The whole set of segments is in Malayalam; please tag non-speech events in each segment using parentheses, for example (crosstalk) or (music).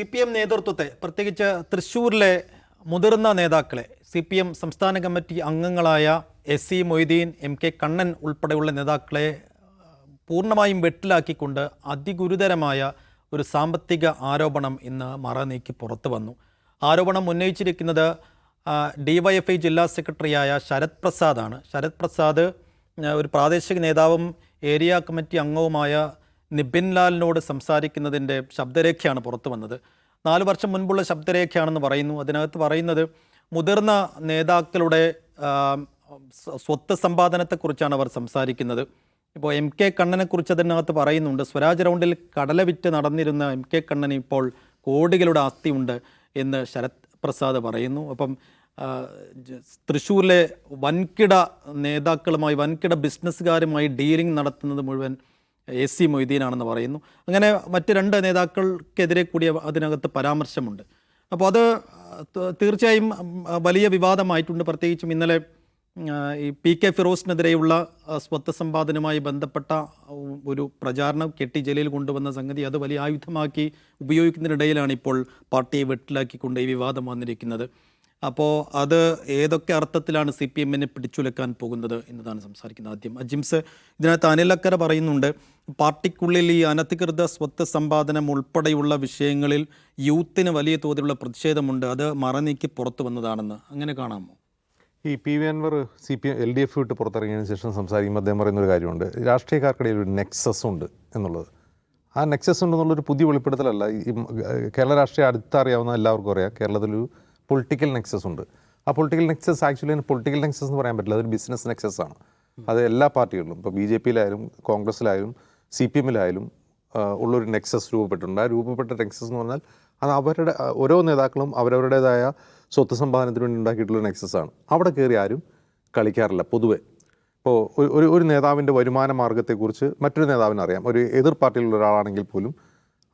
സി പി എം നേതൃത്വത്തെ പ്രത്യേകിച്ച് തൃശ്ശൂരിലെ മുതിർന്ന നേതാക്കളെ സി പി എം സംസ്ഥാന കമ്മിറ്റി അംഗങ്ങളായ S C Moideen M K Kannan ഉൾപ്പെടെയുള്ള നേതാക്കളെ പൂർണമായും വെട്ടിലാക്കിക്കൊണ്ട് അതിഗുരുതരമായ ഒരു സാമ്പത്തിക ആരോപണം ഇന്ന് മറനീക്കി പുറത്തു വന്നു. ആരോപണം ഉന്നയിച്ചിരിക്കുന്നത് ഡിവൈഎഫ്ഐ ജില്ലാ സെക്രട്ടറിയായ ശരത് പ്രസാദാണ്. ശരത് പ്രസാദ് ഒരു പ്രാദേശിക നേതാവും ഏരിയ കമ്മിറ്റി അംഗവുമായ നിബിൻ ലാലിനോട് സംസാരിക്കുന്നതിന്റെ ശബ്ദരേഖയാണ് പുറത്തു വന്നത്. നാല് വർഷം മുൻപുള്ള ശബ്ദരേഖയാണെന്ന് പറയുന്നു. അതിനകത്ത് പറയുന്നത് മുതിർന്ന നേതാക്കളുടെ സ്വത്ത് സമ്പാദനത്തെക്കുറിച്ചാണ് അവർ സംസാരിക്കുന്നത്. ഇപ്പോൾ എം കെ കണ്ണനെക്കുറിച്ച് അതിനകത്ത് പറയുന്നുണ്ട്. സ്വരാജ് റൗണ്ടിൽ കടല വിറ്റ് നടന്നിരുന്ന എം കെ കണ്ണന് ഇപ്പോൾ കോടികളുടെ ആസ്തിയുണ്ട് എന്ന് ശരത് പ്രസാദ് പറയുന്നു. അപ്പം തൃശ്ശൂരിലെ വൻകിട നേതാക്കളുമായി വൻകിട ബിസിനസ്സുകാരുമായി ഡീലിംഗ് നടത്തുന്നത് മുഴുവൻ എ സി മൊയ്തീനാണെന്ന് പറയുന്നു. അങ്ങനെ മറ്റ് രണ്ട് നേതാക്കൾക്കെതിരെ കൂടി അതിനകത്ത് പരാമർശമുണ്ട്. അപ്പോൾ അത് തീർച്ചയായും വലിയ വിവാദമായിട്ടുണ്ട്. പ്രത്യേകിച്ചും ഇന്നലെ ഈ പി കെ ഫിറോസിനെതിരെയുള്ള സ്വത്ത് സമ്പാദനവുമായി ബന്ധപ്പെട്ട ഒരു പ്രചാരണം കെട്ടി ജലയിൽ കൊണ്ടുവന്ന സംഗതി അത് വലിയ ആയുധമാക്കി ഉപയോഗിക്കുന്നതിനിടയിലാണ് ഇപ്പോൾ പാർട്ടിയെ വെട്ടിലാക്കിക്കൊണ്ട് ഈ വിവാദം വന്നിരിക്കുന്നത്. അപ്പോൾ അത് ഏതൊക്കെ അർത്ഥത്തിലാണ് സി പി എമ്മിനെ പിടിച്ചുലക്കാൻ പോകുന്നത് എന്നതാണ് സംസാരിക്കുന്നത് ആദ്യം. അജിംസ് ഇതിനകത്ത് അനിലക്കര പറയുന്നുണ്ട് പാർട്ടിക്കുള്ളിൽ ഈ അനധികൃത സ്വത്ത് സമ്പാദനം ഉൾപ്പെടെയുള്ള വിഷയങ്ങളിൽ യൂത്തിന് വലിയ തോതിലുള്ള പ്രതിഷേധമുണ്ട്. അത് മറനീക്കി പുറത്തു വന്നതാണെന്ന് അങ്ങനെ കാണാമോ? ഈ P V Anvar C P L D F വിട്ട് പുറത്തിറങ്ങിയതിന് ശേഷം സംസാരിക്കുമ്പോൾ അദ്ദേഹം പറയുന്ന ഒരു കാര്യമുണ്ട്. രാഷ്ട്രീയക്കാർക്കിടയിൽ ഒരു നെക്സസ് ഉണ്ട് എന്നുള്ളത്. ആ നെക്സസ് ഉണ്ടെന്നുള്ളൊരു പുതിയ വെളിപ്പെടുത്തലല്ല. ഈ കേരള രാഷ്ട്രീയം അടുത്തറിയാവുന്ന എല്ലാവർക്കും അറിയാം. കേരളത്തിലൊരു പൊളിറ്റിക്കൽ നെക്സസ് ഉണ്ട്. ആ പൊളിറ്റിക്കൽ നെക്സസ് ആക്ച്വലി അതിന് പൊളിറ്റിക്കൽ നെക്സസ് എന്ന് പറയാൻ പറ്റില്ല. അതൊരു ബിസിനസ് നെക്സസ് ആണ്. അത് എല്ലാ പാർട്ടികളിലും ഇപ്പോൾ ബി ജെ പിയിലായാലും കോൺഗ്രസ്സിലായാലും സി പി എമ്മിലായാലും ഉള്ളൊരു നെക്സസ് രൂപപ്പെട്ടിട്ടുണ്ട്. ആ രൂപപ്പെട്ട നെക്സസ് എന്ന് പറഞ്ഞാൽ അത് അവരുടെ ഓരോ നേതാക്കളും അവരവരുടേതായ സ്വത്ത് സമ്പാദനത്തിന് വേണ്ടി ഉണ്ടാക്കിയിട്ടുള്ള നെക്സസ് ആണ് അവിടെ കയറി ആരും കളിക്കാറില്ല പൊതുവെ. ഇപ്പോൾ ഒരു- ഒരു നേതാവിന്റെ വരുമാന മാർഗത്തെക്കുറിച്ച് മറ്റൊരു നേതാവിന് അറിയാം. ഒരു എതിർ പാർട്ടിയിലുള്ള ഒരാളാണെങ്കിൽ പോലും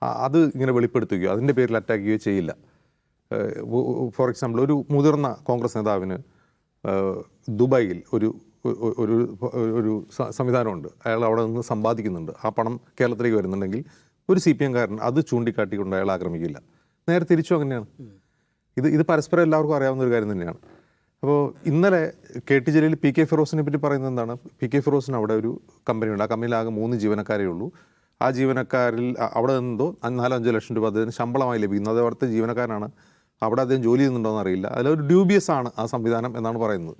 അത് ഇങ്ങനെ വെളിപ്പെടുത്തുകയോ അതിന്റെ പേരിൽ അറ്റാക്ക് ചെയ്യുകയോ ചെയ്യില്ല ഫോർ എക്സാമ്പിൾ ഒരു മുതിർന്ന കോൺഗ്രസ് നേതാവിന് ദുബായിൽ ഒരു ഒരു ഒരു സംവിധാനമുണ്ട്. അയാൾ അവിടെ നിന്ന് സമ്പാദിക്കുന്നുണ്ട്. ആ പണം കേരളത്തിലേക്ക് വരുന്നുണ്ടെങ്കിൽ ഒരു സി പി എംകാരൻ അത് ചൂണ്ടിക്കാട്ടിക്കൊണ്ട് അയാൾ ആക്രമിക്കില്ല. നേരെ തിരിച്ചു അങ്ങനെയാണ്. ഇത് ഇത് പരസ്പരം എല്ലാവർക്കും അറിയാവുന്ന ഒരു കാര്യം തന്നെയാണ്. അപ്പോൾ ഇന്നലെ K T Jaleel P K ഫിറോസിനെ പറ്റി പറയുന്നത് എന്താണ്? പി കെ ഫിറോസിന് അവിടെ ഒരു കമ്പനിയുണ്ട്. ആ കമ്പനിയിൽ ആകെ മൂന്ന് ജീവനക്കാരേ ഉള്ളൂ. ആ ജീവനക്കാരിൽ അവിടെ നിന്നോ നാലോ അഞ്ചോ ലക്ഷം രൂപ അദ്ദേഹത്തിന് ശമ്പളമായി ലഭിക്കുന്നത് അത് അവിടുത്തെ ജീവനക്കാരനാണ് അവിടെ അദ്ദേഹം ജോലി ചെയ്യുന്നുണ്ടോ എന്ന് അറിയില്ല. അതിലൊരു ഡ്യൂബിയസ് ആണ് ആ സംവിധാനം എന്നാണ് പറയുന്നത്.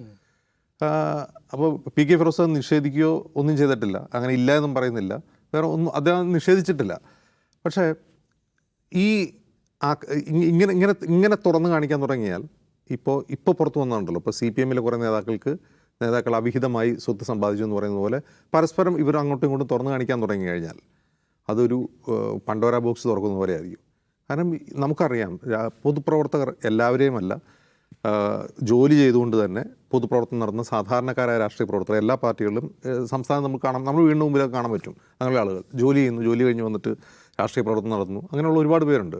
അപ്പോൾ പി കെ ഫിറോസ് അത് നിഷേധിക്കുകയോ ഒന്നും ചെയ്തിട്ടില്ല. അങ്ങനെ ഇല്ല എന്നും പറയുന്നില്ല. വേറെ ഒന്നും അദ്ദേഹം നിഷേധിച്ചിട്ടില്ല. പക്ഷേ ഈ ഇങ്ങനെ ഇങ്ങനെ ഇങ്ങനെ തുറന്നു കാണിക്കാൻ തുടങ്ങിയാൽ ഇപ്പോൾ ഇപ്പോൾ പുറത്തു വന്നിട്ടുണ്ടല്ലോ ഇപ്പോൾ സി പി എമ്മിലെ കുറേ നേതാക്കൾക്ക് നേതാക്കൾ അവിഹിതമായി സ്വത്ത് സമ്പാദിച്ചു എന്ന് പറയുന്നത് പോലെ പരസ്പരം ഇവർ അങ്ങോട്ടും ഇങ്ങോട്ടും തുറന്നു കാണിക്കാൻ തുടങ്ങി കഴിഞ്ഞാൽ അതൊരു പണ്ടോര ബോക്സ് തുറക്കുന്ന പോലെ ആയിരിക്കും കാരണം നമുക്കറിയാം പൊതുപ്രവർത്തകർ എല്ലാവരെയും അല്ല ആഹ്, ജോലി ചെയ്തുകൊണ്ട് തന്നെ പൊതുപ്രവർത്തനം നടന്ന സാധാരണക്കാരായ രാഷ്ട്രീയ പ്രവർത്തകർ എല്ലാ പാർട്ടികളിലും സംസ്ഥാനം നമുക്ക് കാണാം നമ്മൾ വീണ്ടും മുമ്പിലൊക്കെ കാണാൻ പറ്റും. അങ്ങനെയുള്ള ആളുകൾ ജോലി ചെയ്യുന്നു ജോലി കഴിഞ്ഞ് വന്നിട്ട് രാഷ്ട്രീയ പ്രവർത്തനം നടത്തുന്നു. അങ്ങനെയുള്ള ഒരുപാട് പേരുണ്ട്.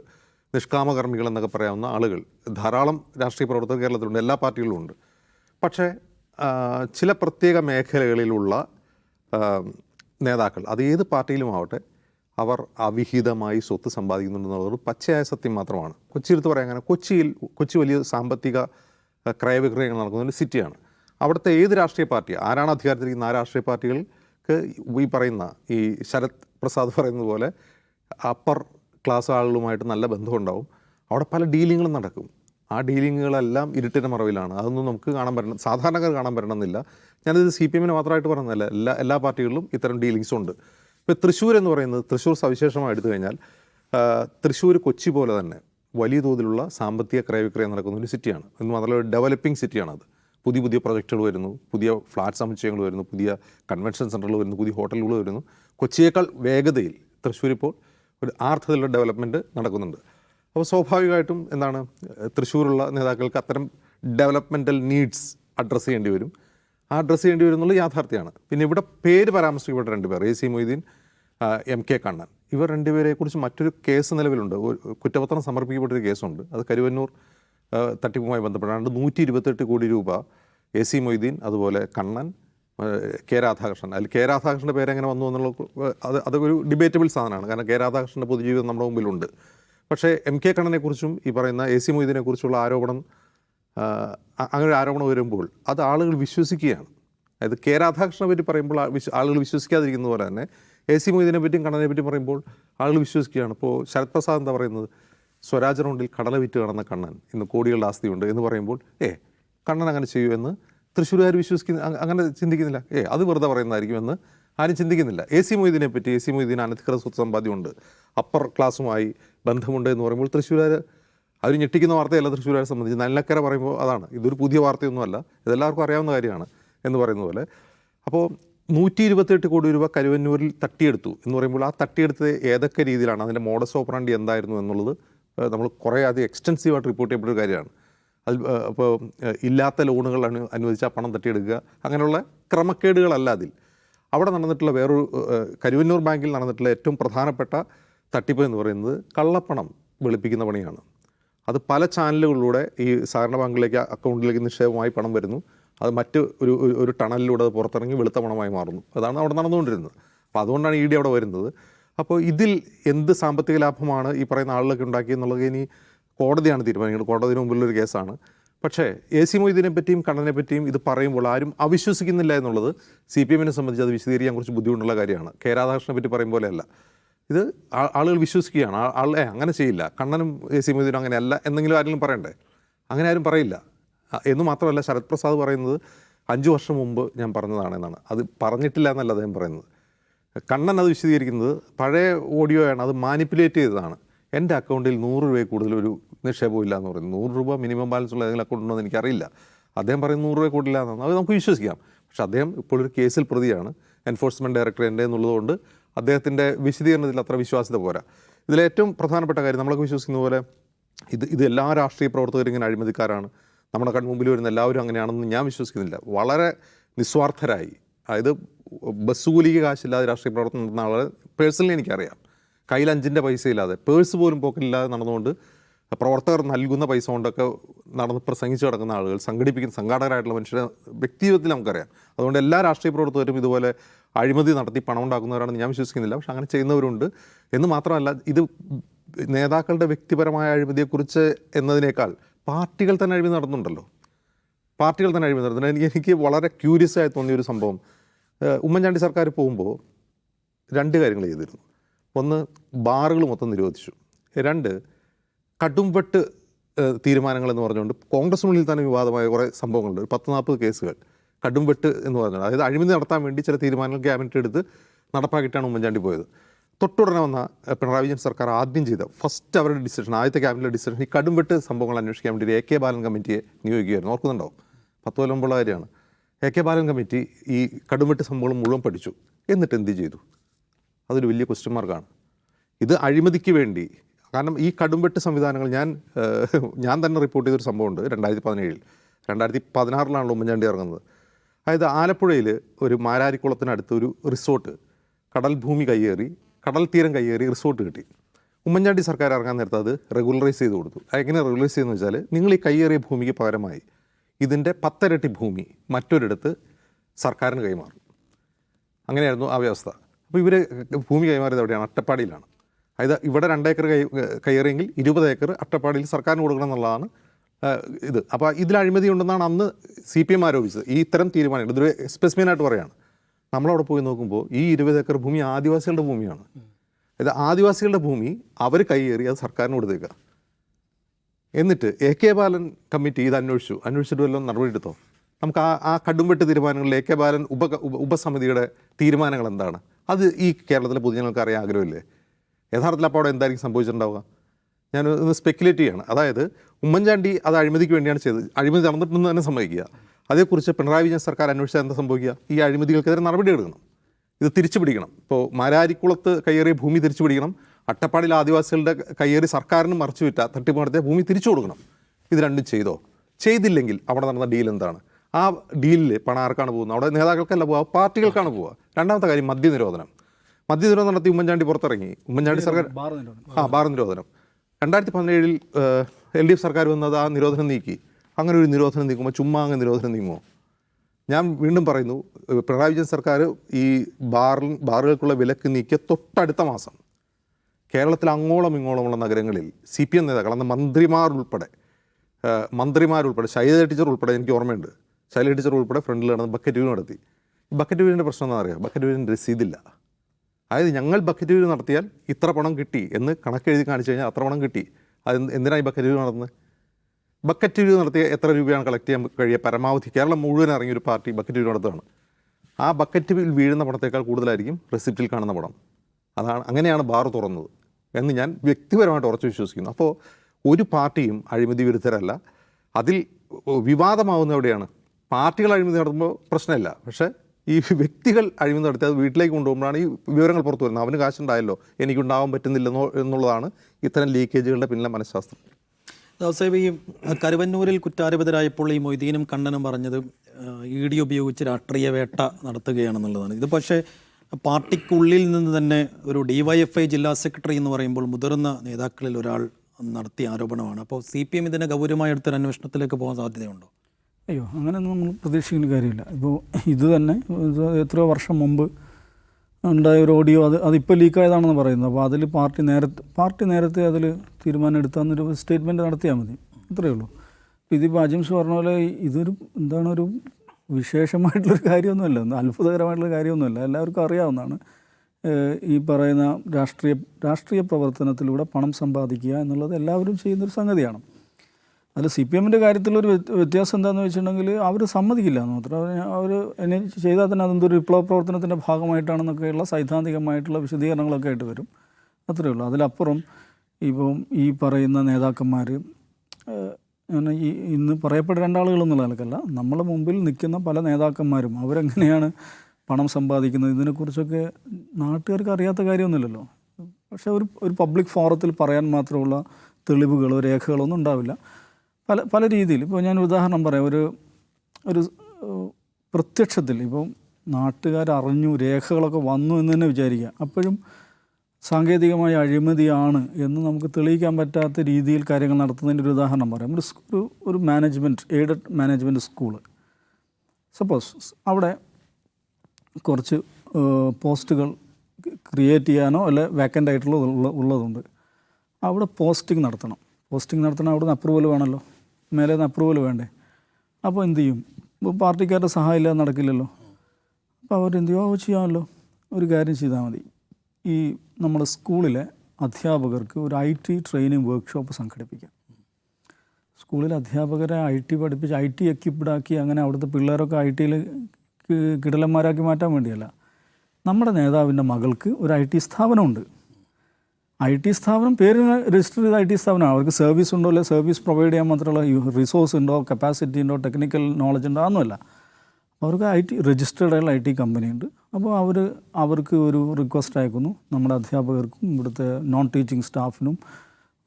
നിഷ്കാമകർമ്മികൾ എന്നൊക്കെ പറയാവുന്ന ആളുകൾ. ധാരാളം രാഷ്ട്രീയ പ്രവർത്തകർ കേരളത്തിലുണ്ട് എല്ലാ പാർട്ടികളിലും ഉണ്ട്. പക്ഷേ ചില പ്രത്യേക മേഖലകളിലുള്ള നേതാക്കൾ അത് ഏത് പാർട്ടിയിലും ആവട്ടെ അവർ അവിഹിതമായി സ്വത്ത് സമ്പാദിക്കുന്നുണ്ടെന്നുള്ളത് പച്ചയായ സത്യം മാത്രമാണ്. കൊച്ചി എടുത്ത് പറയാൻ അങ്ങനെ കൊച്ചിയിൽ കൊച്ചി വലിയ സാമ്പത്തിക ക്രയവിക്രയങ്ങൾ നടക്കുന്ന ഒരു സിറ്റിയാണ്. അവിടുത്തെ ഏത് രാഷ്ട്രീയ പാർട്ടി ആരാണ് അധികാരത്തിലിരിക്കുന്ന ആ രാഷ്ട്രീയ പാർട്ടികൾക്ക് ഈ പറയുന്ന ഈ ശരത് പ്രസാദ് പറയുന്നത് പോലെ അപ്പർ ക്ലാസ് ആളുകളുമായിട്ട് നല്ല ബന്ധമുണ്ടാവും. അവിടെ പല ഡീലിങ്ങുകളും നടക്കും. ആ ഡീലിങ്ങുകളെല്ലാം ഇരുട്ടിന്റെ മറവിലാണ്. അതൊന്നും നമുക്ക് കാണാൻ പറ്റണം സാധാരണക്കാർ കാണാൻ പറ്റണമെന്നില്ല. ഞാനിത് സി പി എമ്മിന് മാത്രമായിട്ട് പറഞ്ഞതല്ല എല്ലാ എല്ലാ പാർട്ടികളിലും ഇത്തരം ഡീലിങ്സ് ഉണ്ട് ഇപ്പോൾ തൃശ്ശൂർ എന്ന് പറയുന്നത് തൃശ്ശൂർ സവിശേഷമായി എടുത്തു കഴിഞ്ഞാൽ തൃശ്ശൂർ കൊച്ചി പോലെ തന്നെ വലിയ തോതിലുള്ള സാമ്പത്തിക ക്രയവിക്രയം നടക്കുന്ന ഒരു സിറ്റിയാണ് എന്ന് മാത്രമല്ല ഒരു ഡെവലപ്പിംഗ് സിറ്റിയാണ് അത് പുതിയ പുതിയ പ്രൊജക്റ്റുകൾ വരുന്നു പുതിയ ഫ്ലാറ്റ് സമുച്ചയങ്ങൾ വരുന്നു പുതിയ കൺവെൻഷൻ സെന്ററുകൾ വരുന്നു പുതിയ ഹോട്ടലുകൾ വരുന്നു. കൊച്ചിയേക്കാൾ വേഗതയിൽ തൃശ്ശൂർ ഇപ്പോൾ ഒരു ആർത്ഥത്തിലുള്ള ഡെവലപ്മെന്റ് നടക്കുന്നുണ്ട്. അപ്പോൾ സ്വാഭാവികമായിട്ടും എന്താണ് തൃശ്ശൂരുള്ള നേതാക്കൾക്ക് അത്തരം ഡെവലപ്മെന്റൽ നീഡ്സ് അഡ്രസ്സ് ചെയ്യേണ്ടി വരും. ആ അഡ്രസ്സ് ചെയ്യേണ്ടി വരും എന്നുള്ളത് യാഥാർത്ഥ്യമാണ്. പിന്നെ ഇവിടെ പേര് പരാമർശിക്കപ്പെട്ട രണ്ട് പേർ A C Moideen M K Kannan. ഇവർ രണ്ടുപേരെക്കുറിച്ച് മറ്റൊരു കേസ് നിലവിലുണ്ട്. കുറ്റപത്രം സമർപ്പിക്കപ്പെട്ടൊരു കേസുണ്ട്. അത് കരുവന്നൂർ തട്ടിപ്പുമായി ബന്ധപ്പെട്ടാണ്. നൂറ്റി ഇരുപത്തെട്ട് കോടി രൂപ. എ സി മൊയ്തീൻ അതുപോലെ കണ്ണൻ കെ രാധാകൃഷ്ണൻ. അതിൽ കെ രാധാകൃഷ്ണന്റെ പേര് എങ്ങനെ വന്നു എന്നുള്ള അത് അതൊരു ഡിബേറ്റബിൾ സാധനമാണ്. കാരണം കെ രാധാകൃഷ്ണന്റെ പൊതുജീവിതം നമ്മുടെ മുമ്പിലുണ്ട്. പക്ഷേ എം കെ കണ്ണനെക്കുറിച്ചും ഈ പറയുന്ന എ സി മൊയ്തീനെ കുറിച്ചുള്ള ആരോപണം അങ്ങനെ ഒരു ആരോപണം വരുമ്പോൾ അത് ആളുകൾ വിശ്വസിക്കുകയാണ്. അതായത് കെ രാധാകൃഷ്ണനെ പറ്റി പറയുമ്പോൾ ആളുകൾ വിശ്വസിക്കാതിരിക്കുന്ന പോലെ തന്നെ എ സി മൊയ്തീനെ പറ്റിയും കണ്ണനെ പറ്റിയും പറയുമ്പോൾ ആളുകൾ വിശ്വസിക്കുകയാണ്. ഇപ്പോൾ ശരത് പ്രസാദ് എന്താ പറയുന്നത്? സ്വരാജ് റൗണ്ടിൽ കടല വിറ്റ് കടന്ന കണ്ണൻ ഇന്ന് കോടികളുടെ ആസ്തിയുണ്ട് എന്ന് പറയുമ്പോൾ ഏ കണ്ണൻ അങ്ങനെ ചെയ്യൂ എന്ന് തൃശ്ശൂരുകാർ വിശ്വസിക്കുന്ന അങ്ങനെ ചിന്തിക്കുന്നില്ല. ഏ അത് വെറുതെ പറയുന്നതായിരിക്കും എന്ന് ആരും ചിന്തിക്കുന്നില്ല. എ സി മൊയ്തീനെ പറ്റി എ സി മൊയ്തീൻ അനധികൃത സ്വത്ത് സമ്പാദ്യമുണ്ട് അപ്പർ ക്ലാസ്സുമായി ബന്ധമുണ്ട് എന്ന് പറയുമ്പോൾ തൃശ്ശൂരുകാർ അവർ ഞെട്ടിക്കുന്ന വാർത്തയല്ല തൃശ്ശൂരുകാരെ സംബന്ധിച്ച്. നല്ലക്കര പറയുമ്പോൾ അതാണ്. ഇതൊരു പുതിയ വാർത്തയൊന്നുമല്ല. ഇതെല്ലാവർക്കും അറിയാവുന്ന കാര്യമാണ് എന്ന് പറയുന്ന പോലെ. അപ്പോൾ നൂറ്റി ഇരുപത്തെട്ട് കോടി രൂപ കരുവന്നൂരിൽ തട്ടിയെടുത്തു എന്ന് പറയുമ്പോൾ ആ തട്ടിയെടുത്തത് ഏതൊക്കെ രീതിയിലാണ്? അതിന്റെ മോഡസ് ഓപ്പറാണ്ടി എന്തായിരുന്നു എന്നുള്ളത് നമ്മൾ കുറേ അധികം എക്സ്റ്റൻസീവായിട്ട് റിപ്പോർട്ട് ചെയ്യപ്പെട്ട ഒരു കാര്യമാണ്. അത് അപ്പോൾ ഇല്ലാത്ത ലോണുകൾ അനു അനുവദിച്ച പണം തട്ടിയെടുക്കുക അങ്ങനെയുള്ള ക്രമക്കേടുകളല്ല അതിൽ. അവിടെ നടന്നിട്ടുള്ള വേറൊരു കരുവന്നൂർ ബാങ്കിൽ നടന്നിട്ടുള്ള ഏറ്റവും പ്രധാനപ്പെട്ട തട്ടിപ്പ് എന്ന് പറയുന്നത് കള്ളപ്പണം വെളുപ്പിക്കുന്ന പണിയാണ്. അത് പല ചാനലുകളിലൂടെ ഈ സഹകരണ ബാങ്കിലേക്ക് അക്കൗണ്ടിലേക്ക് നിക്ഷേപമായി പണം വരുന്നു. അത് മറ്റ് ഒരു ഒരു- ടണലിലൂടെ അത് പുറത്തിറങ്ങി വെളുത്ത പണമായി മാറുന്നു. അതാണ് അവിടെ നടന്നുകൊണ്ടിരുന്നത്. അപ്പോൾ അതുകൊണ്ടാണ് ഇ ഡി അവിടെ വരുന്നത്. അപ്പോൾ ഇതിൽ എന്ത് സാമ്പത്തിക ലാഭമാണ് ഈ പറയുന്ന ആളുകളൊക്കെ ഉണ്ടാക്കിയെന്നുള്ളത് ഇനി കോടതിയാണ് തീരുമാനിക്കുന്നത്. കോടതിന് മുമ്പിലൊരു കേസാണ്. പക്ഷേ എ സി മൊയ്തീനെ പറ്റിയും കണ്ണനെ പറ്റിയും ഇത് പറയുമ്പോൾ ആരും അവിശ്വസിക്കുന്നില്ല എന്നുള്ളത് സി പി എമ്മിനെ സംബന്ധിച്ച് അത് വിശദീകരിക്കാൻ കുറച്ച് ബുദ്ധിമുട്ടുള്ള കാര്യമാണ്. കെ രാധാകൃഷ്ണനെ പറ്റി പറയും പോലെയല്ല. ഇത് ആളുകൾ വിശ്വസിക്കുകയാണ്. ആൾ അങ്ങനെ ചെയ്യില്ല. കണ്ണനും എ സി മൊയ്തീനും അങ്ങനെയല്ല എന്തെങ്കിലും ആരെങ്കിലും പറയണ്ടേ? അങ്ങനെ ആരും പറയില്ല. എന്ന് മാത്രമല്ല ശരത് പ്രസാദ് പറയുന്നത് അഞ്ച് വർഷം മുമ്പ് ഞാൻ പറഞ്ഞതാണ് എന്നാണ് അത് പറഞ്ഞിട്ടില്ല എന്നല്ല അദ്ദേഹം പറയുന്നത്. കണ്ണൻ അത് വിശദീകരിക്കുന്നത് പഴയ ഓഡിയോയാണ് അത് മാനിപ്പുലേറ്റ് ചെയ്തതാണ്. എന്റെ അക്കൗണ്ടിൽ നൂറ് രൂപയിൽ കൂടുതൽ ഒരു നിക്ഷേപവും ഇല്ല എന്ന് പറയുന്നത് നൂറ് രൂപ മിനിമം ബാലൻസ് ഉള്ള ഏതെങ്കിലും അക്കൗണ്ട് ഉണ്ടോ എന്ന് എനിക്കറിയില്ല. അദ്ദേഹം പറയുന്നത് നൂറ് രൂപ കൂടുതലില്ല എന്നാണ് അത് നമുക്ക് വിശ്വസിക്കാം. പക്ഷെ അദ്ദേഹം ഇപ്പോൾ ഒരു കേസിൽ പ്രതിയാണ്. എൻഫോഴ്സ്മെന്റ് ഡയറക്ടർ എന്റെ എന്നുള്ളതുകൊണ്ട് അദ്ദേഹത്തിന്റെ വിശദീകരണത്തിൽ അത്ര വിശ്വാസ്യത പോരാ. ഇതിലേറ്റവും പ്രധാനപ്പെട്ട കാര്യം നമ്മളൊക്കെ വിശ്വസിക്കുന്ന പോലെ ഇത് ഇത് എല്ലാ രാഷ്ട്രീയ പ്രവർത്തകരും ഇങ്ങനെ അഴിമതിക്കാരാണ്. നമ്മുടെ കൺമുമ്പിൽ വരുന്ന എല്ലാവരും അങ്ങനെയാണെന്ന് ഞാൻ വിശ്വസിക്കുന്നില്ല. വളരെ നിസ്വാർത്ഥരായി. അതായത് ബസ് കൂലിക്ക് കാശില്ലാതെ രാഷ്ട്രീയ പ്രവർത്തനം നടത്തുന്ന ആളെ പേഴ്സണലി എനിക്കറിയാം. കയ്യിൽ അഞ്ചിന്റെ പൈസ ഇല്ലാതെ പേഴ്സ് പോലും പോക്കറ്റില്ലാതെ നടന്നുകൊണ്ട് പ്രവർത്തകർ നൽകുന്ന പൈസ കൊണ്ടൊക്കെ നടന്ന് പ്രസംഗിച്ച് കിടക്കുന്ന ആളുകൾ സംഘടിപ്പിക്കുന്ന സംഘാടകരായിട്ടുള്ള മനുഷ്യരെ വ്യക്തിജീവിതത്തിൽ നമുക്കറിയാം. അതുകൊണ്ട് എല്ലാ രാഷ്ട്രീയ പ്രവർത്തകരും ഇതുപോലെ അഴിമതി നടത്തി പണം ഉണ്ടാക്കുന്നവരാണെന്ന് ഞാൻ വിശ്വസിക്കുന്നില്ല. പക്ഷെ അങ്ങനെ ചെയ്യുന്നവരുണ്ട്. എന്ന് മാത്രമല്ല ഇത് നേതാക്കളുടെ വ്യക്തിപരമായ അഴിമതിയെക്കുറിച്ച് എന്നതിനേക്കാൾ പാർട്ടികൾ തന്നെ അഴിമതി നടന്നുണ്ടല്ലോ പാർട്ടികൾ തന്നെ അഴിമതി നടന്നു എനിക്ക് എനിക്ക് വളരെ ക്യൂരിയസ് ആയി തോന്നിയ ഒരു സംഭവം. ഉമ്മൻചാണ്ടി സർക്കാർ പോകുമ്പോൾ രണ്ട് കാര്യങ്ങൾ ചെയ്തിരുന്നു. ഒന്ന് ബാറുകൾ മൊത്തം നിരോധിച്ചു. രണ്ട് കടുംവെട്ട് തീരുമാനങ്ങൾ എന്ന് പറഞ്ഞുകൊണ്ട് കോൺഗ്രസിനുള്ളിൽ തന്നെ വിവാദമായ കുറേ സംഭവങ്ങളുണ്ട്. ഒരു പത്ത് നാൽപ്പത് കേസുകൾ. കടുംവെട്ട് എന്ന് പറഞ്ഞത് അതായത് അഴിമതി നടത്താൻ വേണ്ടി ചില തീരുമാനങ്ങൾ ക്യാബിനറ്റ് എടുത്ത് നടപ്പാക്കിയിട്ടാണ് ഉമ്മൻചാണ്ടി പോയത്. തൊട്ടുടനെ വന്ന പിണറായി വിജയൻ സർക്കാർ ആദ്യം ചെയ്ത ഫസ്റ്റ് അവരുടെ ഡിസിഷൻ ആദ്യത്തെ ക്യാബിനറ്റ് ഡിസിഷൻ ഈ കടുംവെട്ട് സംഭവങ്ങൾ അന്വേഷിക്കാൻ വേണ്ടി എ കെ ബാലൻ കമ്മിറ്റിയെ നിയോഗിക്കുകയായിരുന്നു. ഓർക്കുന്നുണ്ടോ? പത്ത് കൊല്ലം മുമ്പുള്ള കാര്യമാണ്. എ കെ ബാലൻ കമ്മിറ്റി ഈ കടുംവെട്ട് സംഭവങ്ങൾ മുഴുവൻ പഠിച്ചു. എന്നിട്ട് എന്ത് ചെയ്തു? അതൊരു വലിയ ക്വസ്റ്റ്യൻ മാർക്കാണ് ഇത് അഴിമതിക്ക് വേണ്ടി കാരണം ഈ കടുംവെട്ട് സംവിധാനങ്ങൾ ഞാൻ ഞാൻ തന്നെ റിപ്പോർട്ട് ചെയ്തൊരു സംഭവമുണ്ട് രണ്ടായിരത്തി പതിനേഴിൽ രണ്ടായിരത്തി പതിനാറിലാണല്ലോ ഉമ്മൻചാണ്ടി ഇറങ്ങുന്നത്. അതായത് ആലപ്പുഴയിൽ ഒരു മാരാരിക്കുളത്തിനടുത്ത് ഒരു റിസോർട്ട് കടൽ ഭൂമി കയ്യേറി കടൽ തീരം കയ്യേറി റിസോർട്ട് കിട്ടി. ഉമ്മൻചാണ്ടി സർക്കാർ ഇറങ്ങാൻ നേരത്തെ അത് റെഗുലറൈസ് ചെയ്ത് കൊടുത്തു. എങ്ങനെ റെഗുലറൈസ് ചെയ്തെന്ന് വെച്ചാൽ നിങ്ങൾ ഈ കയ്യേറിയ ഭൂമിക്ക് പകരമായി ഇതിന്റെ പത്തരട്ടി ഭൂമി മറ്റൊരിടത്ത് സർക്കാരിന് കൈമാറും. അങ്ങനെയായിരുന്നു ആ വ്യവസ്ഥ. അപ്പോൾ ഇവർ ഭൂമി കൈമാറിയത് എവിടെയാണ് അട്ടപ്പാടിയിലാണ്. അതായത് ഇവിടെ രണ്ട് ഏക്കർ കൈ കയ്യേറിയെങ്കിൽ ഇരുപത് ഏക്കർ അട്ടപ്പാടിയിൽ സർക്കാരിന് കൊടുക്കണം എന്നുള്ളതാണ് ഇത്. അപ്പോൾ ഇതിൽ അഴിമതി ഉണ്ടെന്നാണ് അന്ന് സി പി എം ആരോപിച്ചത്. ഈ ഇത്തരം തീരുമാനങ്ങൾ ഇതൊരു സ്പെസിഫിനായിട്ട് പറയാണ്. നമ്മളവിടെ പോയി നോക്കുമ്പോൾ ഈ ഇരുപത് ഏക്കർ ഭൂമി ആദിവാസികളുടെ ഭൂമിയാണ്. അതായത് ആദിവാസികളുടെ ഭൂമി അവർ കൈയേറി അത് സർക്കാരിന് കൊടുത്തേക്കുക എന്നിട്ട് എ കെ ബാലൻ കമ്മിറ്റി ഇത് അന്വേഷിച്ചു. അന്വേഷിച്ചിട്ട് വല്ലതും നടപടി എടുത്തോ? നമുക്ക് ആ ആ കടുംവെട്ട് തീരുമാനങ്ങളിൽ എ കെ ബാലൻ ഉപ ഉപ- ഉപസമിതിയുടെ തീരുമാനങ്ങൾ എന്താണ്? അത് ഈ കേരളത്തിലെ പൊതുജനങ്ങൾക്ക് അറിയാൻ ആഗ്രഹമില്ലേ? യഥാർത്ഥത്തിൽ അപ്പോൾ അവിടെ എന്തായിരിക്കും സംഭവിച്ചിട്ടുണ്ടാവുക? ഞാൻ സ്പെക്കുലേറ്റ് ചെയ്യാണ്. അതായത് ഉമ്മൻചാണ്ടി അത് അഴിമതിക്ക് വേണ്ടിയാണ് ചെയ്തത്. അഴിമതി നടന്നിട്ടുണ്ടെന്ന് തന്നെ സമ്മതിക്കുക. അതേക്കുറിച്ച് പിണറായി വിജയൻ സർക്കാർ അന്വേഷിച്ചാൽ എന്താ സംഭവിക്കുക? ഈ അഴിമതികൾക്കെതിരെ നടപടി എടുക്കണം. ഇത് തിരിച്ചു പിടിക്കണം. ഇപ്പോൾ മാരാരിക്കുളത്ത് കയ്യേറിയ ഭൂമി തിരിച്ചു പിടിക്കണം. അട്ടപ്പാടിയിൽ ആദിവാസികളുടെ കയ്യേറി സർക്കാരിന് മറച്ചു വിറ്റ തട്ടിപ്പ് നടത്തിയ ഭൂമി തിരിച്ചു കൊടുക്കണം. ഇത് രണ്ടും ചെയ്തോ? ചെയ്തില്ലെങ്കിൽ അവിടെ നടന്ന ഡീൽ എന്താണ്? ആ ഡീലിൽ പണം ആർക്കാണ് പോകുന്നത്? അവിടെ നേതാക്കൾക്കല്ല പോവുക പാർട്ടികൾക്കാണ് പോവുക രണ്ടാമത്തെ കാര്യം മദ്യനിരോധനം മദ്യനിരോധനം നടത്തി ഉമ്മൻചാണ്ടി പുറത്തിറങ്ങി. ഉമ്മൻചാണ്ടി സർക്കാർ ആ ബാർ നിരോധനം. രണ്ടായിരത്തി പതിനേഴിൽ എൽ ഡി എഫ് സർക്കാർ വന്നത് ആ നിരോധനം നീക്കി. അങ്ങനെ ഒരു നിരോധനം നീക്കുമ്പോൾ ചുമ്മാ അങ്ങ് നിരോധനം നീങ്ങുമോ? ഞാൻ വീണ്ടും പറയുന്നു പിണറായി വിജയൻ സർക്കാർ ഈ ബാറിൽ ബാറുകൾക്കുള്ള വിലക്ക് നീക്കിയ തൊട്ടടുത്ത മാസം കേരളത്തിൽ അങ്ങോളം ഇങ്ങോളമുള്ള നഗരങ്ങളിൽ സി പി എം നേതാക്കൾ അന്ന് മന്ത്രിമാർ ഉൾപ്പെടെ മന്ത്രിമാരുൾപ്പെടെ ശൈലജ ടീച്ചർ ഉൾപ്പെടെ എനിക്ക് ഓർമ്മയുണ്ട്. ശൈലജ ടീച്ചർ ഉൾപ്പെടെ ഫ്രണ്ടിൽ നടന്ന് ബക്കറ്റ് വീട് നടത്തി. ബക്കറ്റ് വീടിന്റെ പ്രശ്നം എന്താ അറിയാം? ബക്കറ്റ് വീടിന്റെ രസീതില്ല. അതായത് ഞങ്ങൾ ബക്കറ്റ് വീട് നടത്തിയാൽ ഇത്ര പണം കിട്ടി എന്ന് കണക്കെഴുതി കാണിച്ചു കഴിഞ്ഞാൽ അത്ര പണം കിട്ടി. അത് എന്ത് എന്തിനാണ് ഈ ബക്കറ്റ് വീട് നടന്നത് ബക്കറ്റ് വ്യൂ നടത്തിയ എത്ര രൂപയാണ് കളക്ട് ചെയ്യാൻ കഴിയുക? പരമാവധി കേരളം മുഴുവൻ ഇറങ്ങിയ ഒരു പാർട്ടി ബക്കറ്റ് വ്യൂ നടത്തുകയാണ് ആ ബക്കറ്റ് വ്യൂ വീഴുന്ന പണത്തേക്കാൾ കൂടുതലായിരിക്കും റെസിപ്റ്റിൽ കാണുന്ന പണം. അതാണ് അങ്ങനെയാണ് ബാർ തുറന്നത് എന്ന് ഞാൻ വ്യക്തിപരമായിട്ട് ഉറച്ചു വിശ്വസിക്കുന്നു. അപ്പോൾ ഒരു പാർട്ടിയും അഴിമതി വിരുദ്ധരല്ല. അതിൽ വിവാദമാവുന്ന എവിടെയാണ്? പാർട്ടികൾ അഴിമതി നടത്തുമ്പോൾ പ്രശ്നമില്ല. പക്ഷേ ഈ വ്യക്തികൾ അഴിമതി നടത്തി അത് വീട്ടിലേക്ക് കൊണ്ടുപോകുമ്പോഴാണ് ഈ വിവരങ്ങൾ പുറത്തു വരുന്നത്. അവന് കാശുണ്ടായല്ലോ എനിക്കുണ്ടാവാൻ പറ്റുന്നില്ലെന്നോ എന്നുള്ളതാണ് ഇത്തരം ലീക്കേജുകളുടെ പിന്നിലെ മനഃശാസ്ത്രം. ദാസേബ് ഈ കരുവന്നൂരിൽ കുറ്റാരോപിതരായപ്പോൾ ഈ മൊയ്തീനും കണ്ണനും പറഞ്ഞത് ഇ ഡി ഉപയോഗിച്ച് രാഷ്ട്രീയ വേട്ട നടത്തുകയാണെന്നുള്ളതാണ്. ഇത് പക്ഷേ പാർട്ടിക്കുള്ളിൽ നിന്ന് തന്നെ ഒരു ഡിവൈഎഫ്ഐ ജില്ലാ സെക്രട്ടറി എന്ന് പറയുമ്പോൾ മുതിർന്ന നേതാക്കളിൽ ഒരാൾ നടത്തിയ ആരോപണമാണ്. അപ്പോൾ സി പി എം ഇതിനെ ഗൗരവമായി എടുത്തൊരു അന്വേഷണത്തിലേക്ക് പോകാൻ സാധ്യതയുണ്ടോ? അയ്യോ അങ്ങനെയൊന്നും നമ്മൾ പ്രതീക്ഷിക്കുന്ന കാര്യമില്ല. ഇപ്പോൾ ഇത് തന്നെ എത്രയോ വർഷം മുമ്പ് ഉണ്ടായ ഒരു ഓഡിയോ അത് അതിപ്പോൾ ലീക്കായതാണെന്ന് പറയുന്നത് അപ്പോൾ അതിൽ പാർട്ടി നേരത്തെ പാർട്ടി നേരത്തെ അതിൽ തീരുമാനം എടുത്താന്നൊരു സ്റ്റേറ്റ്മെന്റ് നടത്തിയാൽ മതി. അത്രയേ ഉള്ളൂ. ഇതിപ്പോൾ അജിംസ് പറഞ്ഞ പോലെ ഇതൊരു എന്താണ് ഒരു വിശേഷമായിട്ടുള്ളൊരു കാര്യമൊന്നുമല്ല. അത്ഭുതകരമായിട്ടുള്ള കാര്യമൊന്നുമല്ല. എല്ലാവർക്കും അറിയാവുന്നതാണ്. ഈ പറയുന്ന രാഷ്ട്രീയ രാഷ്ട്രീയ പ്രവർത്തനത്തിലൂടെ പണം സമ്പാദിക്കുക എന്നുള്ളത് എല്ലാവരും ചെയ്യുന്നൊരു സംഗതിയാണ്. അതിൽ സി പി എമ്മിന്റെ കാര്യത്തിലൊരു വ്യത്- വ്യത്യാസം എന്താണെന്ന് വെച്ചിട്ടുണ്ടെങ്കിൽ അവർ സമ്മതിക്കില്ല എന്ന് മാത്രം. അവർ എന്നെ ചെയ്താൽ തന്നെ അതെന്തൊരു വിപ്ലവ പ്രവർത്തനത്തിന്റെ ഭാഗമായിട്ടാണെന്നൊക്കെയുള്ള സൈദ്ധാന്തികമായിട്ടുള്ള വിശദീകരണങ്ങളൊക്കെ ആയിട്ട് വരും. അത്രയേ ഉള്ളൂ. അതിലപ്പുറം ഇപ്പം ഈ പറയുന്ന നേതാക്കന്മാർ ഞാൻ ഈ ഇന്ന് പറയപ്പെട്ട രണ്ടാളുകൾ എന്നുള്ള നിലക്കല്ല. നമ്മളെ മുമ്പിൽ നിൽക്കുന്ന പല നേതാക്കന്മാരും അവരെങ്ങനെയാണ് പണം സമ്പാദിക്കുന്നത്? ഇതിനെക്കുറിച്ചൊക്കെ നാട്ടുകാർക്ക് അറിയാത്ത കാര്യമൊന്നുമില്ലല്ലോ. പക്ഷേ ഒരു ഒരു പബ്ലിക് ഫോറത്തിൽ പറയാൻ മാത്രമുള്ള തെളിവുകളോ രേഖകളോ ഒന്നും ഉണ്ടാവില്ല. പല പല രീതിയിൽ. ഇപ്പോൾ ഞാൻ ഉദാഹരണം പറയാം. ഒരു ഒരു പ്രത്യക്ഷത്തിൽ ഇപ്പം നാട്ടുകാർ അറിഞ്ഞു രേഖകളൊക്കെ വന്നു എന്ന് തന്നെ വിചാരിക്കുക. അപ്പോഴും സാങ്കേതികമായ അഴിമതിയാണ് എന്ന് നമുക്ക് തെളിയിക്കാൻ പറ്റാത്ത രീതിയിൽ കാര്യങ്ങൾ നടത്തുന്നതിന്റെ ഒരു ഉദാഹരണം പറയാം. ഒരു ഒരു ഒരു management aided management school suppose അവിടെ കുറച്ച് പോസ്റ്റുകൾ ക്രിയേറ്റ് ചെയ്യാനോ അല്ലെ വേക്കന്റ് ആയിട്ടുള്ള ഉള്ളതുണ്ട്. അവിടെ പോസ്റ്റിംഗ് നടത്തണം. പോസ്റ്റിംഗ് നടത്തണം അവിടെ നിന്ന് അപ്രൂവൽ വേണമല്ലോ. മേലെ നിന്ന് അപ്രൂവൽ വേണ്ടേ? അപ്പോൾ എന്ത് ചെയ്യും? പാർട്ടിക്കാരുടെ സഹായം ഇല്ലാതെ നടക്കില്ലല്ലോ. അപ്പോൾ അവരെന്ത് ചെയ്യും? അത് ചെയ്യാമല്ലോ. ഒരു കാര്യം ചെയ്താൽ മതി. ഈ നമ്മുടെ സ്കൂളിലെ അധ്യാപകർക്ക് ഒരു ഐ ടി ട്രെയിനിങ് വർക്ക്ഷോപ്പ് സംഘടിപ്പിക്കാം. സ്കൂളിൽ അധ്യാപകരെ ഐ ടി പഠിപ്പിച്ച് ഐ ടി എക്യുപ്ഡ് ആക്കി അങ്ങനെ അവിടുത്തെ പിള്ളേരൊക്കെ ഐ ടിയിൽ കിടലന്മാരാക്കി മാറ്റാൻ വേണ്ടിയല്ല. നമ്മുടെ നേതാവിന്റെ മകൾക്ക് ഒരു ഐ ടി സ്ഥാപനമുണ്ട്. ഐ ടി സ്ഥാപനം പേര് രജിസ്റ്റർ ചെയ്ത ഐ ടി സ്ഥാപനമാണ് അവർക്ക് സർവീസ് ഉണ്ടോ അല്ലെങ്കിൽ സർവീസ് പ്രൊവൈഡ് ചെയ്യാൻ മാത്രമുള്ള റിസോഴ്സ് ഉണ്ടോ? കപ്പാസിറ്റി ഉണ്ടോ? ടെക്നിക്കൽ നോളജ് ഉണ്ടോ? അതൊന്നുമല്ല. അവർക്ക് ഐ ടി രജിസ്റ്റേഡ് ആയുള്ള ഐ ടി കമ്പനി ഉണ്ട്. അപ്പോൾ അവർ അവർക്ക് ഒരു റിക്വസ്റ്റ് അയക്കുന്നു. നമ്മുടെ അധ്യാപകർക്കും ഇവിടുത്തെ നോൺ ടീച്ചിങ് സ്റ്റാഫിനും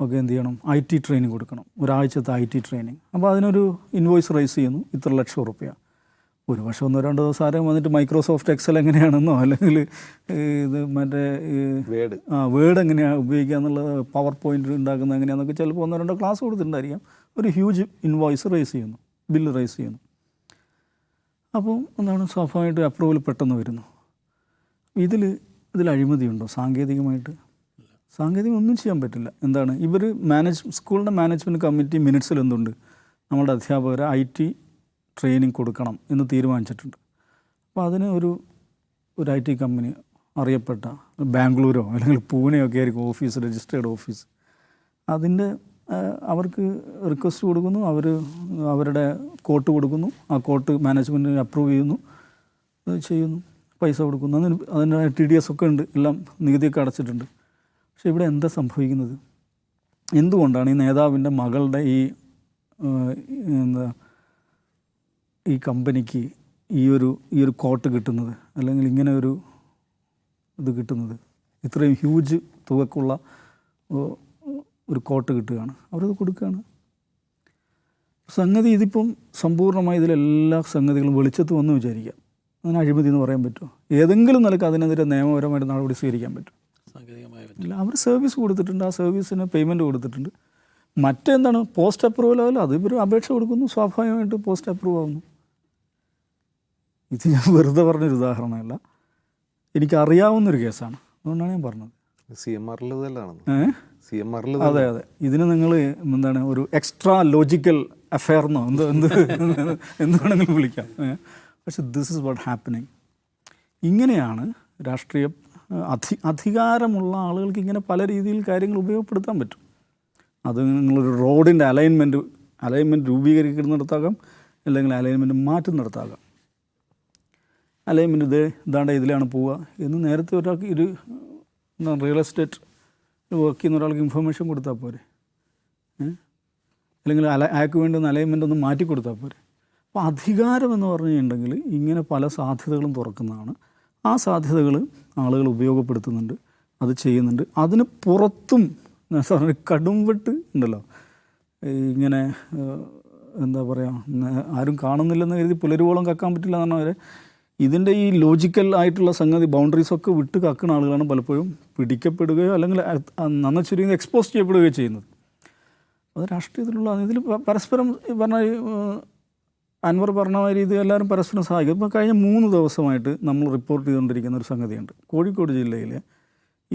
ഒക്കെ എന്ത് ചെയ്യണം? ഐ ടി ട്രെയിനിങ് കൊടുക്കണം. ഒരാഴ്ചത്തെ ഐ ടി ട്രെയിനിങ് അപ്പോൾ അതിനൊരു ഇൻവോയ്സ് റൈസ് ചെയ്യുന്നു. ഇത്ര ലക്ഷം റുപ്യ ഒരു പക്ഷേ ഒന്നോ രണ്ടോ ദിവസം ആരെയും വന്നിട്ട് മൈക്രോസോഫ്റ്റ് എക്സൽ എങ്ങനെയാണെന്നോ അല്ലെങ്കിൽ ഇത് മറ്റേ വേഡ് ആ വേർഡ് എങ്ങനെയാണ് ഉപയോഗിക്കുക എന്നുള്ള പവർ പോയിന്റ് ഉണ്ടാക്കുന്നത് എങ്ങനെയാണെന്നൊക്കെ ചിലപ്പോൾ ഒന്നോ രണ്ടോ ക്ലാസ് കൊടുത്തിട്ടുണ്ടായിരിക്കാം. ഒരു ഹ്യൂജ് ഇൻവോയ്സ് റേസ് ചെയ്യുന്നു ബില്ല് റേസ് ചെയ്യുന്നു. അപ്പോൾ എന്താണ് സ്വാഭാവികമായിട്ട് അപ്രൂവൽ പെട്ടെന്ന് വരുന്നു. ഇതിൽ ഇതിൽ അഴിമതിയുണ്ടോ സാങ്കേതികമായിട്ട്? സാങ്കേതികം ഒന്നും ചെയ്യാൻ പറ്റില്ല. എന്താണ്? ഇവർ മാനേജ് സ്കൂളിന്റെ മാനേജ്മെന്റ് കമ്മിറ്റി മിനിറ്റ്സിൽ എന്തുണ്ട്? നമ്മുടെ അധ്യാപകർ ഐ ടി ട്രെയിനിങ് കൊടുക്കണം എന്ന് തീരുമാനിച്ചിട്ടുണ്ട്. അപ്പോൾ അതിന് ഒരു ഒരു ഐ ടി കമ്പനി അറിയപ്പെട്ട ബാംഗ്ലൂരോ അല്ലെങ്കിൽ പൂനെയോ ഒക്കെ ആയിരിക്കും ഓഫീസ് രജിസ്റ്റേർഡ് ഓഫീസ്. അതിന്റെ അവർക്ക് റിക്വസ്റ്റ് കൊടുക്കുന്നു. അവർ അവരുടെ കോട്ട് കൊടുക്കുന്നു. ആ കോട്ട് മാനേജ്മെന്റിന് അപ്രൂവ് ചെയ്യുന്നു. ചെയ്യുന്നു. പൈസ കൊടുക്കുന്നു. അതിന് അതിന്റെ ടി ഡി എസ് ഒക്കെ ഉണ്ട്. എല്ലാം നികുതിയൊക്കെ അടച്ചിട്ടുണ്ട്. പക്ഷെ ഇവിടെ എന്താ സംഭവിക്കുന്നത്? എന്തുകൊണ്ടാണ് ഈ നേതാവിന്റെ മകളുടെ ഈ എന്താ ഈ കമ്പനിക്ക് ഈ ഒരു ഈ ഒരു കോട്ട് കിട്ടുന്നത് അല്ലെങ്കിൽ ഇങ്ങനെ ഒരു ഇത് കിട്ടുന്നത്. ഇത്രയും ഹ്യൂജ് തുകക്കുള്ള ഒരു കോട്ട് കിട്ടുകയാണ്. അവരത് കൊടുക്കുകയാണ്. സംഗതി ഇതിപ്പം സമ്പൂർണമായി ഇതിലെല്ലാ സംഗതികളും വെളിച്ചത്ത് വന്നു വിചാരിക്കാം. അതിന് അഴിമതി എന്ന് പറയാൻ പറ്റുമോ? ഏതെങ്കിലും നിലയ്ക്ക് അതിനെതിരെ നിയമപരമായിട്ട് നടപടി സ്വീകരിക്കാൻ പറ്റും. അല്ല ഇല്ല അവർ സർവീസ് കൊടുത്തിട്ടുണ്ട് ആ സർവീസിന് പേയ്മെന്റ് കൊടുത്തിട്ടുണ്ട്. മറ്റെന്താണ്? പോസ്റ്റ് അപ്രൂവൽ ആവില്ല അത് ഇവർ അപേക്ഷ കൊടുക്കുന്നു സ്വാഭാവികമായിട്ട് പോസ്റ്റ് അപ്രൂവ് ആവുന്നു. ഇത് ഞാൻ വെറുതെ പറഞ്ഞൊരു ഉദാഹരണമല്ല. എനിക്കറിയാവുന്നൊരു കേസാണ്. അതുകൊണ്ടാണ് ഞാൻ പറഞ്ഞത്. സി എം ആറിൽ സി എം ആറിൽ അതെ അതെ. ഇതിന് നിങ്ങൾ എന്താണ് ഒരു എക്സ്ട്രാ ലോജിക്കൽ അഫെയർ എന്നോ എന്ത് എന്ത് എന്ത് വേണമെങ്കിലും വിളിക്കാം. പക്ഷെ ദിസ് ഇസ് വാട്ട് ഹാപ്പനിങ് ഇങ്ങനെയാണ് രാഷ്ട്രീയ അധി അധികാരമുള്ള ആളുകൾക്ക് ഇങ്ങനെ പല രീതിയിൽ കാര്യങ്ങൾ ഉപയോഗപ്പെടുത്താൻ പറ്റും. അത് നിങ്ങളൊരു റോഡിന്റെ അലൈൻമെന്റ് അലൈൻമെന്റ് രൂപീകരിക്കുന്നിടത്താകാം അല്ലെങ്കിൽ അലൈൻമെന്റ് മാറ്റുന്നിടത്താകാം. അലൈൻമെന്റ് ഇതേ ഇതാണ്ട് ഇതിലാണ് പോവുക എന്ന് നേരത്തെ ഒരാൾക്ക് ഒരു റിയൽ എസ്റ്റേറ്റ് വർക്ക് ചെയ്യുന്ന ഒരാൾക്ക് ഇൻഫർമേഷൻ കൊടുത്താൽ പോരെ. അല്ലെങ്കിൽ അല അയാൾക്ക് വേണ്ടി ഒന്ന് അലൈൻമെന്റ് ഒന്ന് മാറ്റി കൊടുത്താൽ പോരെ. അപ്പോൾ അധികാരം എന്ന് പറഞ്ഞിട്ടുണ്ടെങ്കിൽ ഇങ്ങനെ പല സാധ്യതകളും തുറക്കുന്നതാണ്. ആ സാധ്യതകൾ ആളുകൾ ഉപയോഗപ്പെടുത്തുന്നുണ്ട് അത് ചെയ്യുന്നുണ്ട്. അതിന് പുറത്തും പറഞ്ഞ കടുംവെട്ട് ഉണ്ടല്ലോ. ഇങ്ങനെ എന്താ പറയുക ആരും കാണുന്നില്ലെന്ന് കരുതി പുലരുവോളം കക്കാൻ പറ്റില്ല എന്നാണ് അവരെ ഇതിന്റെ ഈ ലോജിക്കൽ ആയിട്ടുള്ള സംഗതി ബൗണ്ടറീസൊക്കെ വിട്ട് കക്കുന്ന ആളുകളാണ് പലപ്പോഴും പിടിക്കപ്പെടുകയോ അല്ലെങ്കിൽ നന്ന ചുരുങ്ങി എക്സ്പോസ് ചെയ്യപ്പെടുകയോ ചെയ്യുന്നത്. അത് രാഷ്ട്രീയത്തിലുള്ള ഇതിൽ പരസ്പരം പറഞ്ഞ അൻവർ പറഞ്ഞ രീതി എല്ലാവരും പരസ്പരം സഹായിക്കും. ഇപ്പോൾ കഴിഞ്ഞ മൂന്ന് ദിവസമായിട്ട് നമ്മൾ റിപ്പോർട്ട് ചെയ്തുകൊണ്ടിരിക്കുന്ന ഒരു സംഗതിയുണ്ട്. കോഴിക്കോട് ജില്ലയിലെ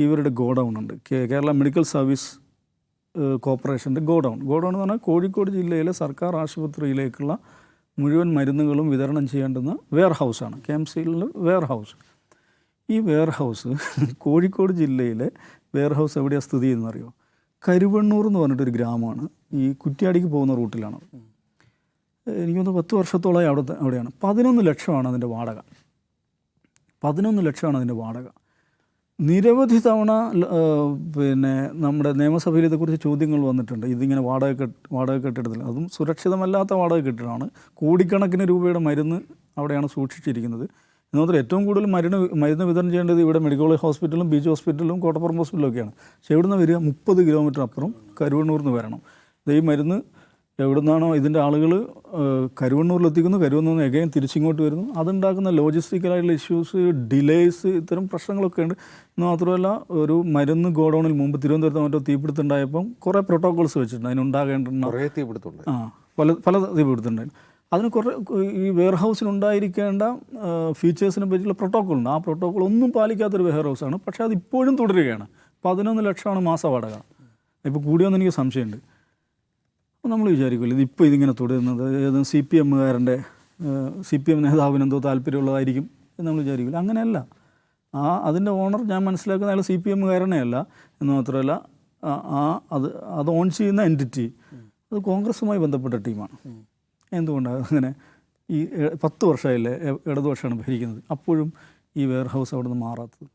ഇവരുടെ ഗോഡൗൺ ഉണ്ട്. കേരള മെഡിക്കൽ സർവീസ് കോർപ്പറേഷന്റെ ഗോഡൗൺ. ഗോഡൗൺ എന്ന് പറഞ്ഞാൽ കോഴിക്കോട് ജില്ലയിലെ സർക്കാർ ആശുപത്രിയിലേക്കുള്ള മുഴുവൻ മരുന്നുകളും വിതരണം ചെയ്യേണ്ടുന്ന വെയർ ഹൗസാണ് കെ എം വെയർ ഹൗസ് ഈ വെയർ ഹൗസ് (laughs) കോഴിക്കോട് ജില്ലയിലെ വെയർ ഹൗസ് എവിടെയാണ് സ്ഥിതി ചെയ്യുന്നത് അറിയോ കരുവണ്ണൂർ എന്ന് പറഞ്ഞിട്ടൊരു ഗ്രാമമാണ്. ഈ കുറ്റ്യാടിക്ക് പോകുന്ന റൂട്ടിലാണ്. എനിക്കൊന്ന് പത്ത് വർഷത്തോളമായി അവിടെ അവിടെയാണ്. പതിനൊന്ന് ലക്ഷമാണ് അതിന്റെ വാടക. പതിനൊന്ന് ലക്ഷമാണ് അതിന്റെ വാടക. നിരവധി തവണ പിന്നെ നമ്മുടെ നിയമസഭയിൽ ഇതേക്കുറിച്ച് ചോദ്യങ്ങൾ വന്നിട്ടുണ്ട്. ഇതിങ്ങനെ വാടക കെട്ട് വാടക കെട്ടിടത്തിൽ. അതും സുരക്ഷിതമല്ലാത്ത വാടക കെട്ടിടമാണ്. കോടിക്കണക്കിന് രൂപയുടെ മരുന്ന് അവിടെയാണ് സൂക്ഷിച്ചിരിക്കുന്നത്. എന്നുമാത്രം ഏറ്റവും കൂടുതൽ മരുന്ന് മരുന്ന് വിതരണം ചെയ്യേണ്ടത് ഇവിടെ മെഡിക്കൽ കോളേജ് ഹോസ്പിറ്റലും ബീച്ച് ഹോസ്പിറ്റലും കോട്ടപ്പുറം ഹോസ്പിറ്റലും ഒക്കെയാണ്. പക്ഷേ ഇവിടുന്ന് വരിക? മുപ്പത് കിലോമീറ്റർ അപ്പുറം കരുവണ്ണൂർ നിന്ന് വരണം. ഈ മരുന്ന് എവിടെ നിന്നാണോ ഇതിന്റെ ആളുകൾ കരുവണ്ണൂരിലെത്തിക്കുന്നു കരുവണ്ണൂർ നിന്ന് എഗൈൻ തിരിച്ചിങ്ങോട്ട് വരുന്നു. അതുണ്ടാക്കുന്ന ലോജിസ്റ്റിക്കലായിട്ടുള്ള ഇഷ്യൂസ് ഡിലേയ്സ് ഇത്തരം പ്രശ്നങ്ങളൊക്കെ ഉണ്ട്. എന്ന് മാത്രമല്ല ഒരു മരുന്ന് ഗോഡൗണിൽ മുമ്പ് തിരുവനന്തപുരത്ത് മറ്റോ തീപിടുത്തുണ്ടായപ്പം കുറേ പ്രോട്ടോകോൾസ് വെച്ചിട്ടുണ്ട്. അതിനുണ്ടാകേണ്ട കുറേ തീപിടുത്തുണ്ട് ആ പല പല തീപിടുത്തുണ്ടായിരുന്നു അതിന് കുറേ ഈ വെയർ ഹൗസിനുണ്ടായിരിക്കേണ്ട ഫീച്ചേഴ്സിനെ പറ്റിയുള്ള പ്രോട്ടോക്കോൾ ഉണ്ട്. ആ പ്രോട്ടോക്കോൾ ഒന്നും പാലിക്കാത്തൊരു വെയർ ഹൗസാണ് പക്ഷേ അത് ഇപ്പോഴും തുടരുകയാണ്. പതിനൊന്ന് ലക്ഷമാണ് മാസ വാടക. ഇപ്പോൾ കൂടിയോന്ന് എനിക്ക് സംശയമുണ്ട്. നമ്മൾ വിചാരിക്കില്ല ഇതിപ്പോൾ ഇതിങ്ങനെ തുടരുന്നത് ഏത് സി പി എമ്മുകാരന്റെ സി പി എം നേതാവിന് എന്തോ താല്പര്യമുള്ളതായിരിക്കും എന്ന് നമ്മൾ വിചാരിക്കില്ല അങ്ങനെയല്ല. ആ അതിന്റെ ഓണർ ഞാൻ മനസ്സിലാക്കുന്ന അയാൾ സി പി എമ്മുകാരനെ അല്ല എന്ന് മാത്രമല്ല ആ- അത് അത് ഓൺ ചെയ്യുന്ന എന്റിറ്റി അത് കോൺഗ്രസ്സുമായി ബന്ധപ്പെട്ട ടീമാണ്. എന്തുകൊണ്ടാണ് അങ്ങനെ? ഈ പത്ത് വർഷമായില്ലേ ഇടതുപക്ഷമാണ് ഭരിക്കുന്നത്. അപ്പോഴും ഈ വെയർ ഹൗസ് അവിടെ നിന്ന് മാറാത്തത്.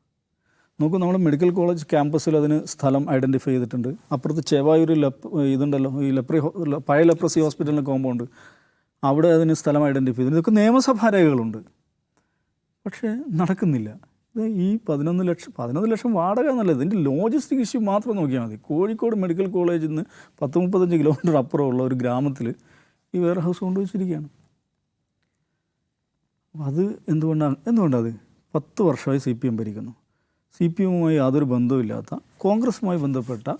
നോക്കൂ നമ്മൾ മെഡിക്കൽ കോളേജ് ക്യാമ്പസിൽ അതിന് സ്ഥലം ഐഡന്റിഫൈ ചെയ്തിട്ടുണ്ട്. അപ്പുറത്ത് ചെവായൂർ ലെപ് ഇതുണ്ടല്ലോ ഈ ലെപ്രി പഴയ ലെപ്രസി ഹോസ്പിറ്റലിന്റെ കോമ്പൗണ്ട് അവിടെ അതിന് സ്ഥലം ഐഡന്റിഫൈ ചെയ്തിട്ടുണ്ട്. ഇതൊക്കെ നിയമസഭാ രേഖകളുണ്ട്. പക്ഷേ നടക്കുന്നില്ല. ഇത് ഈ പതിനൊന്ന് ലക്ഷം പതിനൊന്ന് ലക്ഷം വാടക എന്നല്ല ഇതിന്റെ ലോജിസ്റ്റിക് ഇഷ്യൂ മാത്രം നോക്കിയാൽ മതി. കോഴിക്കോട് മെഡിക്കൽ കോളേജിൽ നിന്ന് പത്ത് മുപ്പത്തഞ്ച് കിലോമീറ്റർ അപ്പുറമുള്ള ഒരു ഗ്രാമത്തിൽ ഈ വെയർ ഹൗസ് കൊണ്ടുവച്ചിരിക്കുകയാണ് അത് എന്തുകൊണ്ടാണ് എന്തുകൊണ്ടത് പത്ത് വർഷമായി സി പി എം ഭരിക്കുന്നു. സി പി എമ്മുമായി യാതൊരു ബന്ധവുമില്ലാത്ത കോൺഗ്രസുമായി ബന്ധപ്പെട്ട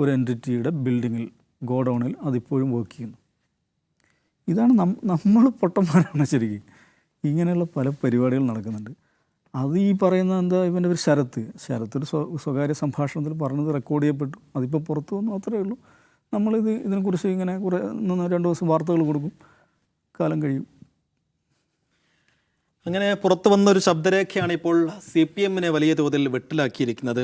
ഒരു എന്റിറ്റിയുടെ ബിൽഡിങ്ങിൽ ഗോഡൗണിൽ അതിപ്പോഴും വർക്ക് ചെയ്യുന്നു. ഇതാണ് നമ്മൾ പൊട്ടന്മാരാണ് ശരിക്കും. ഇങ്ങനെയുള്ള പല പരിപാടികൾ നടക്കുന്നുണ്ട്. അത് ഈ പറയുന്ന എന്താ ഇവന്റെ ഒരു ശരത്ത്. ശരത്ത് ഒരു സ്വ- സ്വകാര്യ സംഭാഷണത്തിൽ പറഞ്ഞത് റെക്കോർഡ് ചെയ്യപ്പെട്ടു. അതിപ്പോൾ പുറത്തു വന്നു അത്രയേ ഉള്ളൂ. നമ്മളിത് ഇതിനെക്കുറിച്ച് ഇങ്ങനെ കുറേ രണ്ട് ദിവസം വാർത്തകൾ കൊടുക്കും. കാലം കഴിയും. അങ്ങനെ പുറത്തു വന്ന ഒരു ശബ്ദരേഖയാണ് ഇപ്പോൾ സി പി എമ്മിനെ വലിയ തോതിൽ വെട്ടിലാക്കിയിരിക്കുന്നത്.